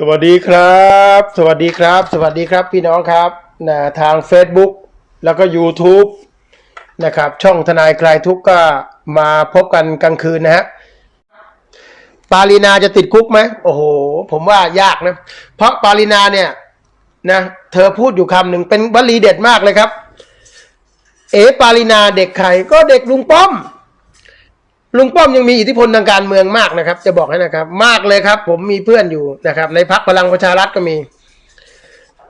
สวัสดีครับ สวัสดีครับ สวัสดีครับพี่น้องครับนะทาง Facebook แล้วก็ YouTube นะครับ ช่องทนายคลายทุกข์ก็มาพบกันกลางคืนนะฮะปารีนาจะติดคุกไหมโอ้โห ผมว่ายากนะ เพราะปารีนาเนี่ยนะเธอพูดอยู่คำหนึ่งเป็นวลีเด็ดมากเลยครับ เอ๋ปารีนาเด็กใครก็เด็กลุงป้อม ลุงป้อมยังมีอิทธิพลทางการเมืองมากนะครับ จะบอกให้นะครับ มากเลยครับ ผมมีเพื่อนอยู่นะครับ ในพักพลังประชารัฐก็มี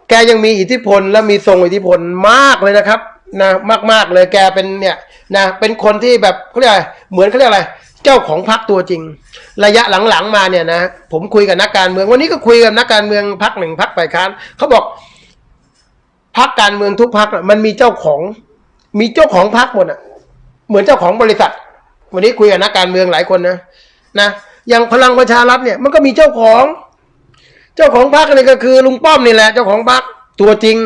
แกยังมีอิทธิพลและมีทรงอิทธิพลมากเลยนะครับนะมากๆเลยแกเป็นเนี่ยนะเป็นคนที่แบบเขาเรียกอะไรเหมือนเขาเรียกอะไร เจ้าของพรรคตัวจริง ระยะหลังๆมาเนี่ยนะผมคุยกับนักการเมืองวันนี้ก็คุยกับนักการเมืองพรรคหนึ่งพรรคฝ่ายค้านเขาบอกพรรคการเมืองทุกพรรคอะมันมีเจ้าของ มีเจ้าของพรรคหมดอะ เหมือนเจ้าของบริษัท วันนี้คุยกับนักการเมืองหลายคนนะนะอย่างพลังประชารัฐเนี่ยมันก็มีเจ้าของ เจ้าของพรรคนี่ก็คือลุงป้อมนี่แหละ เจ้าของพรรคตัวจริง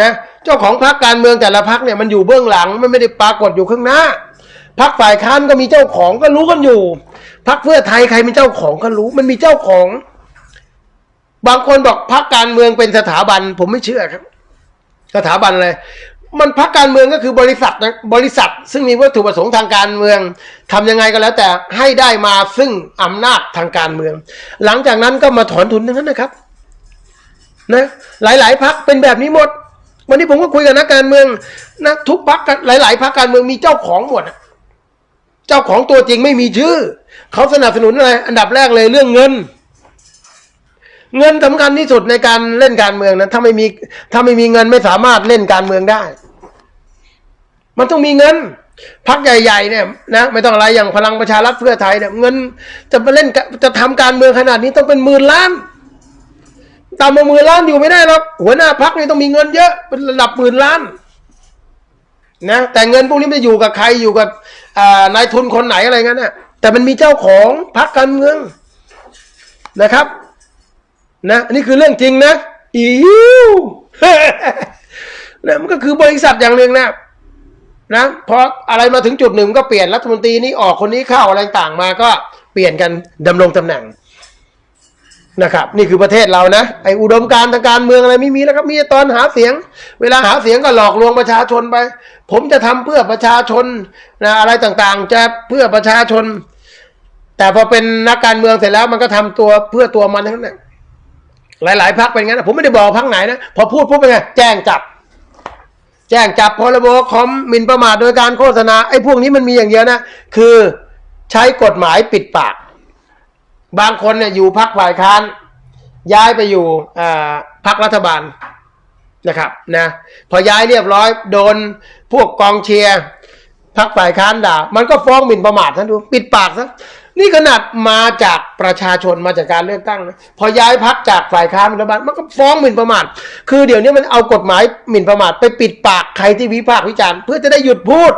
นะเจ้าของพรรคการเมืองแต่ละพรรคเนี่ยมันอยู่เบื้องหลังมันไม่ได้ปรากฏอยู่ข้างหน้าพรรคฝ่ายค้านก็มีเจ้าของก็รู้กันอยู่พรรคเพื่อไทยใครเป็นเจ้าของก็รู้ มันมีเจ้าของ บางคนบอกพรรคการเมืองเป็นสถาบัน ผมไม่เชื่อครับ สถาบันอะไร มันพรรคการเมืองก็คือบริษัทนะบริษัท ซึ่งมีวัตถุประสงค์ทางการเมืองทำยังไงก็แล้วแต่ให้ได้มาซึ่งอำนาจทางการเมือง หลังจากนั้นก็มาถอนทุนทั้งนั้นนะครับนะหลาย ๆพักเป็นแบบนี้หมด วันนี้ผมก็คุยกับนักการเมืองนะทุกพักหลาย ๆพักการเมืองมีเจ้าของหมดเจ้าของตัวจริงไม่มีชื่อเขาสนับสนุนอะไรอันดับแรกเลยเรื่องเงิน เงินสำคัญที่สุดในการเล่นการเมืองนะถ้าไม่มีถ้าไม่มีเงินไม่สามารถเล่นการเมืองได้ มันต้องมีเงินพักใหญ่ๆเนี่ยนะไม่ต้องอะไรอย่างพลังประชารัฐเพื่อไทยเนี่ยเงินจะมาเล่นจะทำการเมืองขนาดนี้ต้องเป็นหมื่นล้านตามมาหมื่นล้านอยู่ไม่ได้หรอกหัวหน้าพักนี่ต้องมีเงินเยอะเป็นระดับหมื่นล้านนะแต่เงินพวกนี้ม่ได้อยู่กับใครอยู่กับนายทุนคนไหนอะไรเงั้นน่ะแต่มันมีเจ้าของพักการเมืองนะครับ นะอันนี้คือเรื่องจริงนะอิวนะมันก็คือบริษัทอย่างหนึ่งนะนะพออะไรมาถึงจุดหนึ่งก็เปลี่ยนรัฐมนตรีนี้ออกคนนี้เข้าอะไรต่างมาก็เปลี่ยนกันดำรงตำแหน่งนะครับ นี่คือประเทศเรานะไออุดมการทางการเมืองอะไรไม่มีแล้วครับ มีตอนหาเสียง เวลาหาเสียงก็หลอกลวงประชาชนไป ผมจะทำเพื่อประชาชนนะอะไรต่างๆ จะเพื่อประชาชน แต่พอเป็นนักการเมืองเสร็จแล้วมันก็ทำตัวเพื่อตัวมันทั้งนั้น หลาย ๆพักเป็นงั้นผมไม่ได้บอกพักไหนนะพอพูดปุ๊บเป็นไงแจ้งจับ แจ้งจับพรบคอมมินประมาทโดยการโฆษณาไอ้พวกนี้มันมีอย่างเดียวนะ คือใช้กฎหมายปิดปาก บางคนเนี่ยอยู่พักฝ่ายค้าน ย้ายไปอยู่พักรัฐบาลนะครับนะพอย้ายเรียบร้อยโดนพวกกองเชียร์พักฝ่ายค้านด่า มันก็ฟ้องหมิ่นประมาทท่านดูปิดปากซะ นี่ขนาดมาจากประชาชนมาจากการเลือกตั้งนะพอย้ายพักจากฝ่ายค้านเป็นรัฐบาลมันก็ฟ้องหมิ่นประมาทคือเดี๋ยวนี้มันเอากฎหมายหมิ่นประมาทไปปิดปากใครที่วิพากษ์วิจารณ์เพื่อจะได้หยุดพูด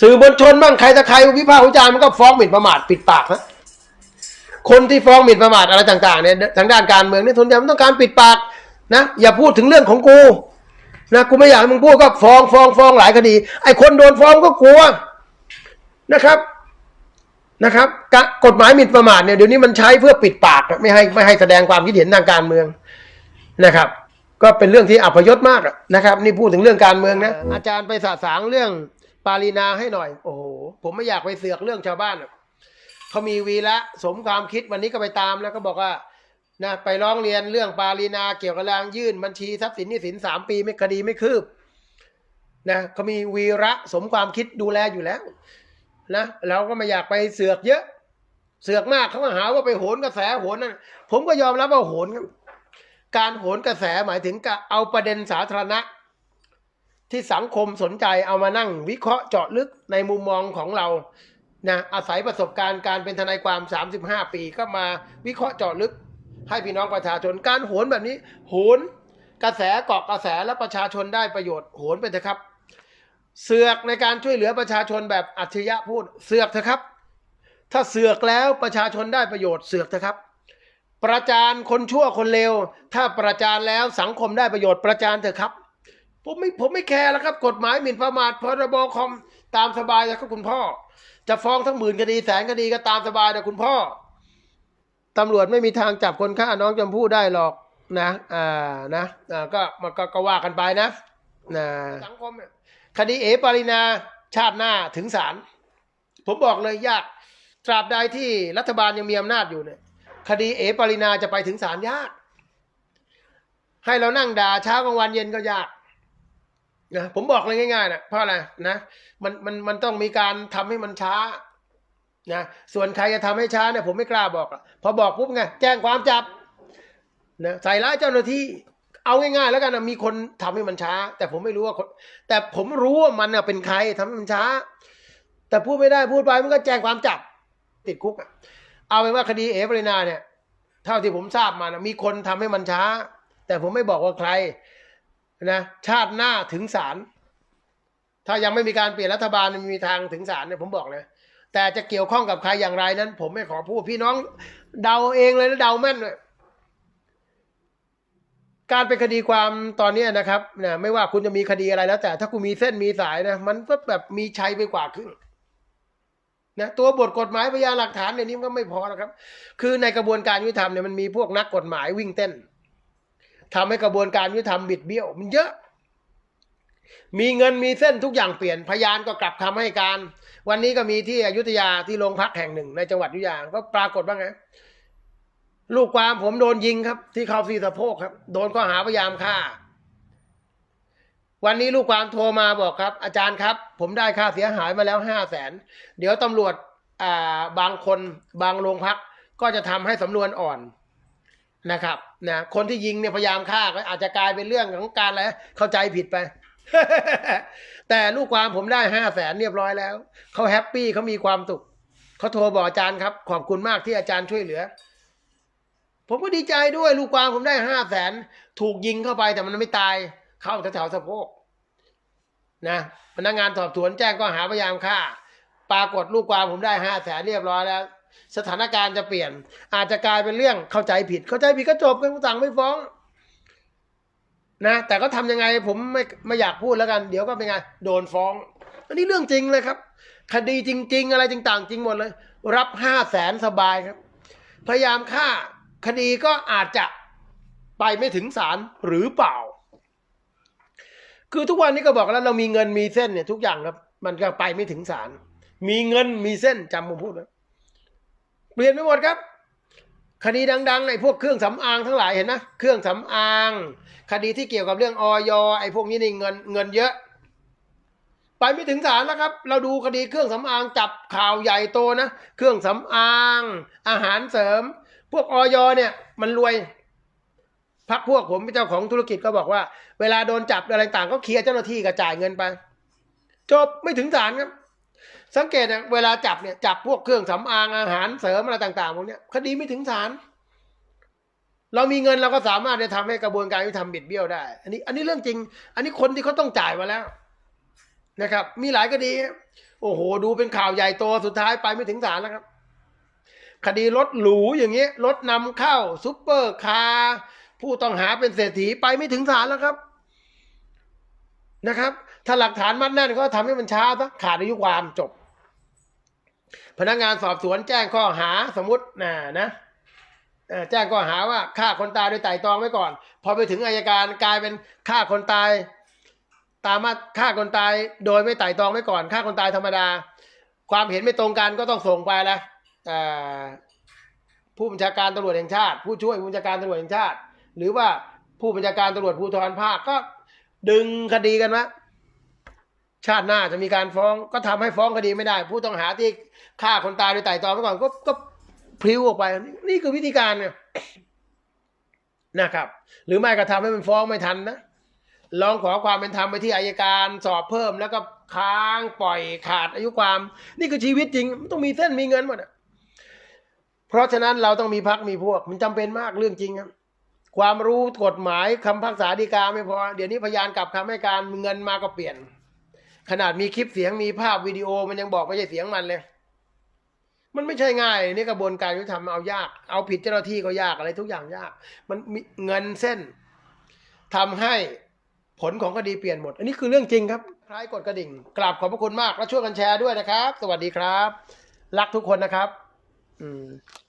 สื่อมวลชนบ้างใครถ้าใครวิพากษ์วิจารณ์มันก็ฟ้องหมิ่นประมาทปิดปากนะคนที่ฟ้องหมิ่นประมาทอะไรต่างๆเนี่ยทางด้านการเมืองเนี่ยทุนยามันต้องการปิดปากนะอย่าพูดถึงเรื่องของกูนะกูไม่อยากให้มึงพูดก็ฟ้องฟ้องฟ้องหลายคดี ไอ้คนโดนฟ้องก็กลัวนะครับ นะครับกฎหมายหมิ่นประมาทเนี่ยเดี๋ยวนี้มันใช้เพื่อปิดปากไม่ให้ไม่ให้แสดงความคิดเห็นทางการเมืองนะครับ ก็เป็นเรื่องที่อัพยศมากนะครับ นี่พูดถึงเรื่องการเมืองนะอาจารย์ไปสาสางเรื่องปารีนาให้หน่อย โอ้โหผมไม่อยากไปเสือกเรื่องชาวบ้านเขามีวีละสมความคิดวันนี้ก็ไปตามแล้วก็บอกว่านะไปร้องเรียนเรื่องปารีนาเกี่ยวกับแรงยื่นบัญชีทรัพย์สินนี้สินสามปีไม่คดีไม่คืบนะเขามีวีระสมความคิดดูแลอยู่แล้ว นะเราก็ไม่อยากไปเสือกเยอะ เสือกมากเขาก็หาว่าไปโหนกระแสโหนนั่นผมก็ยอมรับว่าโหนการโหนกระแสหมายถึงการเอาประเด็นสาธารณะ ที่สังคมสนใจเอามานั่ง วิเคราะห์เจาะลึกในมุมมองของเรานะอาศัยประสบการณ์การเป็นทนายความ 35 ปีก็มาวิเคราะห์เจาะลึก ให้พี่น้องประชาชนการโหนแบบนี้ โหนกระแสเกาะกระแสและประชาชนได้ประโยชน์โหนไปเถอะครับ เสือกในการช่วยเหลือประชาชนแบบอัจฉริยะพูด เสือกเถอะครับ ถ้าเสือกแล้วประชาชนได้ประโยชน์เสือกเถอะครับ ประจานคนชั่วคนเลวถ้าประจานแล้วสังคมได้ประโยชน์ประจานเถอะครับ ผมไม่ผมไม่แคร์แล้วครับ กฎหมายหมิ่นประมาทพรบคอมตามสบายเลยครับคุณพ่อ จะฟ้องทั้งหมื่นคดีแสนคดีก็ตามสบายนะคุณพ่อตำรวจไม่มีทางจับคนฆ่าน้องชมพู่ได้หรอกนะ อ่า นะ อ่า ก็มันก็ก็ว่ากันไปนะ นะ สังคมเนี่ย คดีเอปารินาชาติหน้าถึงศาลผมบอกเลยยาก ตราบใดที่รัฐบาลยังมีอำนาจอยู่เนี่ย คดีเอปารินาจะไปถึงศาลยาก ให้เรานั่งด่าเช้ากลางวันเย็นก็ยากนะผมบอกเลยง่ายๆนะเพราะอะไรนะมันมันมันต้องมีการทำให้มันช้านะส่วนใครจะทำให้ช้าเนี่ยผมไม่กล้าบอกอะพอบอกปุ๊บไงแจ้งความจับนะใส่ร้ายเจ้าหน้าที่ เอาง่ายๆแล้วกันนะมีคนทำให้มันช้า แต่ผมไม่รู้ว่าคน แต่ผมรู้ว่ามันเป็นใครทำให้มันช้า แต่พูดไม่ได้พูดไปมันก็แจ้งความจับติดคุกอะเอาเป็นว่าคดีเอปรินาเนี่ย เท่าที่ผมทราบมานะมีคนทำให้มันช้า แต่ผมไม่บอกว่าใครนะชาติหน้าถึงศาลถ้ายังไม่มีการเปลี่ยนรัฐบาลมีทางถึงศาลเนี่ยผมบอกเลยแต่จะเกี่ยวข้องกับใครอย่างไรนั้น ผมไม่ขอพูดพี่น้องเดาเองเลยนะเดาแม่นเลย การเป็นคดีความตอนนี้นะครับนะไม่ว่าคุณจะมีคดีอะไรแล้ว แต่ถ้าคุณมีเส้นมีสายนะ มันก็แบบมีชัยไปกว่าครึ่งนะตัวบทกฎหมายพยานหลักฐานเนี่ยนี้มันก็ไม่พอแล้วครับ คือในกระบวนการยุติธรรมเนี่ยมันมีพวกนักกฎหมายวิ่งเต้นทำให้กระบวนการยุติธรรมบิดเบี้ยว มันเยอะ มีเงินมีเส้นทุกอย่างเปลี่ยนพยานก็กลับคำให้การ วันนี้ก็มีที่อยุธยาที่โรงพักแห่งหนึ่ง ในจังหวัดอยุธยาก็ปรากฏว่าไง ลูกความผมโดนยิงครับ ที่เขาซีสะโพกครับ โดนข้อหาพยายามฆ่า วันนี้ลูกความโทรมาบอกครับ อาจารย์ครับ ผมได้ค่าเสียหายมาแล้วห้าแสนเดี๋ยวตำรวจอ่าบางคนบางโรงพักก็จะทำให้สำนวนอ่อนนะครับนะคนที่ยิงเนี่ยพยายามฆ่าก็อาจจะกลายเป็นเรื่องของการอะไรเข้าใจผิดไป แต่ลูกความผมได้ห้าแสนเรียบร้อยแล้วเขาแฮปปี้เขามีความสุขเขาโทรบอกอาจารย์ครับ ขอบคุณมากที่อาจารย์ช่วยเหลือ ผมก็ดีใจด้วยลูกความผมได้ห้าแสนถูกยิงเข้าไปแต่มันไม่ตายเข้าแถวๆสะโพกนะพนักงานสอบสวนแจ้งก็หาพยายามฆ่า ปรากฏลูกความผมได้ห้าแสนเรียบร้อยแล้ว สถานการณ์จะเปลี่ยน อาจจะกลายเป็นเรื่องเข้าใจผิด เข้าใจผิดก็จบกันสั่งไม่ฟ้อง นะ แต่ก็ทำยังไงผมไม่ไม่อยากพูดแล้วกัน เดี๋ยวก็เป็นไงโดนฟ้อง อันนี้เรื่องจริงเลยครับ คดีจริง ๆ อะไรต่างๆ จริงหมดเลย รับห้าแสนสบายครับ พยายามฆ่า คดีก็อาจจะไปไม่ถึงศาลหรือเปล่า คือทุกวันนี้ก็บอกแล้วเรามีเงินมีเส้นเนี่ยทุกอย่างครับ มันก็ไปไม่ถึงศาลมีเงินมีเส้นจำผมพูดนะเปลี่ยนไปหมดครับ คดีดังๆไอ้พวกเครื่องสำอางทั้งหลายเห็นนะเครื่องสำอาง คดีที่เกี่ยวกับเรื่องออยไอ้พวกนี้นี่เงินเงินเยอะ ไปไม่ถึงศาลแล้วครับ เราดูคดีเครื่องสำอางจับข่าวใหญ่โตนะ เครื่องสำอาง อาหารเสริม พวกออยเนี่ย มันรวยพักพวกผมเป็นเจ้าของธุรกิจก็บอกว่า เวลาโดนจับอะไรต่างก็เคลียร์เจ้าหน้าที่กระจ่ายเงินไป จบไม่ถึงศาลครับ สังเกตนะเวลาจับเนี่ยจับพวกเครื่องสำอางอาหารเสริมอะไรต่างๆพวกเนี้ยคดีไม่ถึงศาลเรามีเงินเราก็สามารถจะทำให้กระบวนการยุติธรรมบิดเบี้ยวได้ อันนี้ อันนี้เรื่องจริง อันนี้คนที่เขาต้องจ่ายมาแล้ว นะครับ มีหลายคดี โอ้โห ดูเป็นข่าวใหญ่โตสุดท้ายไปไม่ถึงศาลแล้วครับ คดีรถหรูอย่างเงี้ยรถนำเข้าซุปเปอร์คาร์ผู้ต้องหาเป็นเศรษฐีไปไม่ถึงศาลแล้วครับนะครับ ถ้าหลักฐานมัดแน่นก็ทำให้มันช้าซะขาดอายุความจบ พนักงานสอบสวนแจ้งข้อหาสมมตินะนะแจ้งข้อหาว่าฆ่าคนตายโดยไตร่ตรองไว้ก่อน พอไปถึงอายการกลายเป็นฆ่าคนตาย ตามมาฆ่าคนตายโดยไม่ไตร่ตรองไว้ก่อนฆ่าคนตายธรรมดา ความเห็นไม่ตรงกันก็ต้องส่งไปและเอ่อ ผู้บัญชาการตำรวจแห่งชาติ ผู้ช่วยผู้บัญชาการตำรวจแห่งชาติ หรือว่าผู้บัญชาการตำรวจภูธรภาคก็ดึงคดีกันมาชาติหน้าจะมีการฟ้องก็ทำให้ฟ้องคดีไม่ได้ ผู้ต้องหาที่ฆ่าคนตายโดยไตร่ตรองไว้ก่อนก็ก็พลิ้วออกไป นี่คือวิธีการเนี่ยนะครับ หรือไม่ก็ทำให้มันฟ้องไม่ทันนะลองขอความเป็นธรรมไปที่อายการสอบเพิ่มแล้วก็ค้างปล่อยขาดอายุความ นี่คือชีวิตจริงมันต้องมีเส้นมีเงินหมดอะ เพราะฉะนั้นเราต้องมีพักมีพวก มันจำเป็นมากเรื่องจริงครับ ความรู้กฎหมายคำพักษาดีกาไม่พอ เดี๋ยวนี้พยานกลับคำให้การเงินมาก็เปลี่ยน ขนาดมีคลิปเสียงมีภาพวิดีโอมันยังบอกไม่ใช่เสียงมันเลย มันไม่ใช่ง่ายนี่กระบวนการยุติธรรมเอายาก เอาผิดเจ้าหน้าที่ก็ยากอะไรทุกอย่างยาก มันมีเงินเส้นทำให้ผลของคดีเปลี่ยนหมด อันนี้คือเรื่องจริงครับ คล้ายกดกระดิ่ง กราบขอบพระคุณมาก และช่วยกันแชร์ด้วยนะครับ สวัสดีครับ รักทุกคนนะครับ อืม